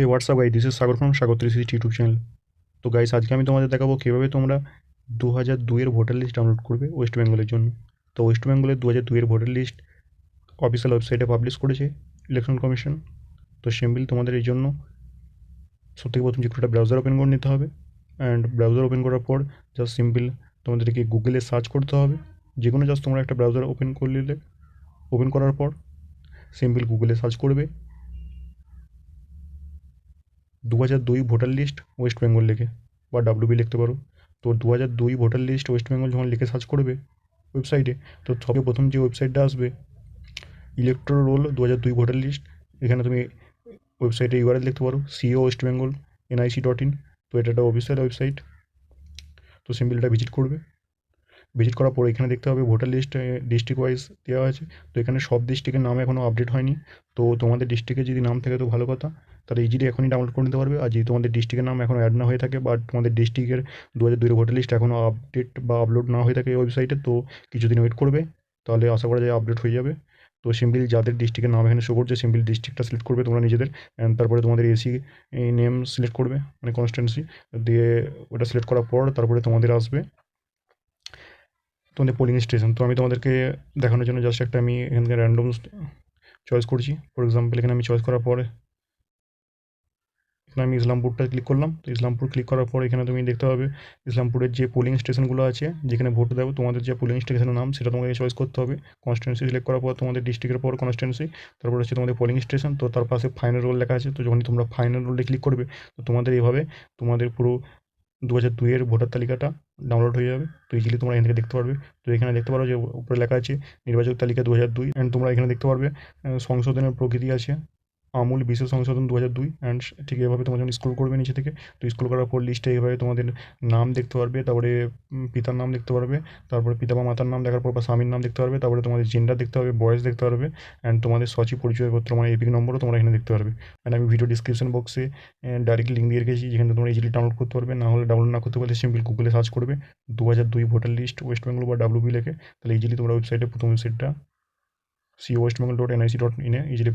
এই WhatsApp guy this is Sagar from Sagar three sixty YouTube channel তো guys আজকে আমি তোমাদের দেখাবো কীভাবে তোমরা দু হাজার দুইয়ের ভোটার লিস্ট ডাউনলোড করবে ওয়েস্ট বেঙ্গলের জন্য। তো ওয়েস্ট বেঙ্গলের দু হাজার দুইয়ের ভোটার লিস্ট অফিসিয়াল ওয়েবসাইটে পাবলিশ করেছে ইলেকশন কমিশন তো সিম্পল তোমাদের এই জন্য সবথেকে প্রথম যে একটা ব্রাউজার ওপেন করে নিতে হবে। অ্যান্ড ব্রাউজার ওপেন করার পর জাস্ট সিম্পল তোমাদেরকে গুগলে সার্চ করতে হবে। যে কোনো জাস্ট তোমরা একটা ব্রাউজার ওপেন করে নিলে ওপেন করার পর সিম্পল গুগলে সার্চ করবে। দু হাজার দুই ভোটার লিস্ট ওয়েস্ট বেঙ্গল লিখে বা ডাব্লিউবি লিখতে পারো। তো দু হাজার দুই ভোটার লিস্ট ওয়েস্ট বেঙ্গল যখন লিখে সার্চ করবে ওয়েবসাইটে তো সবে প্রথম যে ওয়েবসাইটটা আসবে ইলেকট্রো রোল দু হাজার দুই ভোটার লিস্ট এখানে তুমি ওয়েবসাইটে ইউআরএল লিখতে পারো CEO West Bengal NIC dot in তো এটা একটা অফিসিয়াল ওয়েবসাইট তো সিম্পল এটা ভিজিট করবে। ভিজিট করার পর এখানে দেখতে হবে ভোটার লিস্ট ডিস্ট্রিক্ট ওয়াইজ দেওয়া আছে। তো এখানে সব ডিস্ট্রিক্টের নাম এখনও আপডেট হয়নি। তো তোমাদের ডিস্ট্রিক্টে যদি নাম থাকে তো ভালো কথা। তাহলে ইজিলি এখনই ডাউনলোড করে নিতে পারবে। আর যদি তোমাদের ডিস্ট্রিক্টের নাম এখনও অ্যাড না হয়ে থাকে বা তোমাদের ডিস্ট্রিক্টের দু হাজার দুইয়ের ভোটার লিস্ট এখনও আপডেট বা আপলোড না হয়ে থাকে ওয়েবসাইটে তো কিছুদিন ওয়েট করবে। তাহলে আশা করা যায় আপডেট হয়ে যাবে। তো সিম্পল যাদের ডিস্ট্রিক্টের নাম এখানে শো করছে সিম্পল ডিস্ট্রিক্টটা সিলেক্ট করবে তোমরা নিজেদের। অ্যান্ড তারপরে তোমাদের এসি নেম সিলেক্ট করবে মানে কনস্টেন্সি দিয়ে ওটা সিলেক্ট করার পর তারপরে তোমাদের আসবে। তোমাদের পোলিং স্টেশন তো আমি তোমাদেরকে দেখানোর জন্য জাস্ট একটা আমি এখান থেকে র্যান্ডম চয়েস করছি। ফর এক্সাম্পল এখানে আমি চয়েস করার পরে এখানে আমি ইসলামপুরটা ক্লিক করলাম। তো ইসলামপুর ক্লিক করার পর এখানে তুমি দেখতে পাবে ইসলামপুরের যে পোলিং স্টেশনগুলো আছে, যেখানে ভোট দেবো, তোমাদের যে পোলিং স্টেশনের নাম, সেটা তোমাকে চয়েস করতে হবে। কনস্টিটেন্সি সিলেক্ট করার পর তোমাদের ডিস্ট্রিক্টের পর কনস্টিটেন্সি তারপর হচ্ছে তোমাদের পোলিং স্টেশন তো তার পাশে ফাইনাল রোল লেখা আছে। তো যখনই তোমরা ফাইনাল রোলে ক্লিক করবে, তো তোমাদের এইভাবে তোমাদের পুরো দু হাজার দুইয়ের ভোটার তালিকাটা ডাউনলোড হয়ে যাবে। তো ইজিলি তোমরা এখান থেকে দেখতে পারবে। তো এখানে দেখতে পারো যে উপরে লেখা আছে, নির্বাচক তালিকা দু হাজার দুই অ্যান্ড তোমরা এখানে দেখতে পারবে সংশোধনের প্রকৃতি আছে। আমূল বিশেষ সংশোধন দু হাজার দুই অ্যান্ড ঠিক এভাবে তোমরা যখন স্ক্রল করবে নিচে থেকে, তো স্ক্রল করার পর লিস্টে এইভাবে তোমাদের নাম দেখতে পারবে, তারপরে পিতার নাম দেখতে পারবে, তারপরে পিতা বা মাতার নাম দেখার পর বা স্বামীর নাম দেখতে পারবে, তারপরে তোমাদের জেন্ডার দেখতে পারবে, বয়স দেখতে পারবে অ্যান্ড তোমাদের সচিব পরিচয়পত্র মানে এপিক নম্বরও তোমরা এখানে দেখতে পারবে। অ্যান্ড আমি ভিডিও ডিসক্রিপশন বক্সে ডাইরেক্ট লিঙ্ক দিয়ে রেখেছি, যেখানে তোমরা ইজিলি ডাউনলোড করতে পারবে, না হলে ডাউনলোড না করতে পারলে সিম্পল গুগলে সার্চ করবে দু হাজার দুই ভোটার লিস্ট ওয়েস্ট বেঙ্গল বা ডাব্লিউবি লেখে, তাহলে ইজিলি তোমরা ওয়েবসাইটে প্রথম ওয়েবসাইটটা C West Bengal dot NIC dot ইনে ইজিলি